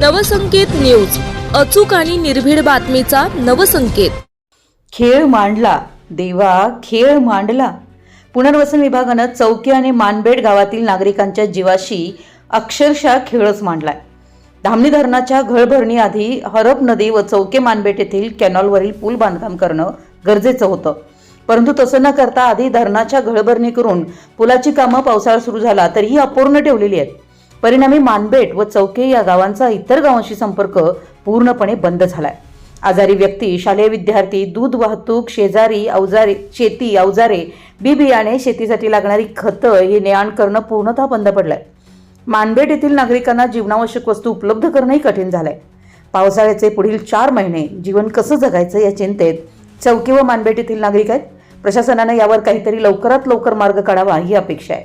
Navsanket news. अचूक आणि निर्भीड बातमीचा नवसंकेत. खेळ मांडला. देवा खेळ मांडला. पुनर्वसन विभागानं चौकी आणि मानबेड गावातील नागरिकांच्या जीवाशी अक्षरशः खेळच मांडलाय. धामणी धरणाच्या घळभरणीआधी हरप नदी व चौके मानबेट येथील कॅनॉलवरील पूल बांधकाम करणं गरजेचं होतं. परंतु तसं न करता आधी धरणाच्या घळभरणी करून पुलाची कामं पावसाळा सुरू झाला तरीही अपूर्ण ठेवलेली आहेत. परिणामी मानबेट व चौके या गावांचा इतर गावांशी संपर्क पूर्णपणे बंद झालाय. आजारी व्यक्ती शालेय विद्यार्थी दूध वाहतूक शेजारी अवजारे शेती अवजारे बी बियाणे शेतीसाठी लागणारी खतं हे ने आण करणं पूर्णतः बंद पडलंय. मानबेट येथील नागरिकांना जीवनावश्यक वस्तू उपलब्ध करणंही कठीण झालंय. पावसाळ्याचे पुढील चार महिने जीवन कसं जगायचं या चिंतेत चौकी व मानबेट येथील नागरिक आहेत. प्रशासनानं यावर काहीतरी लवकरात लवकर मार्ग काढावा ही अपेक्षा आहे.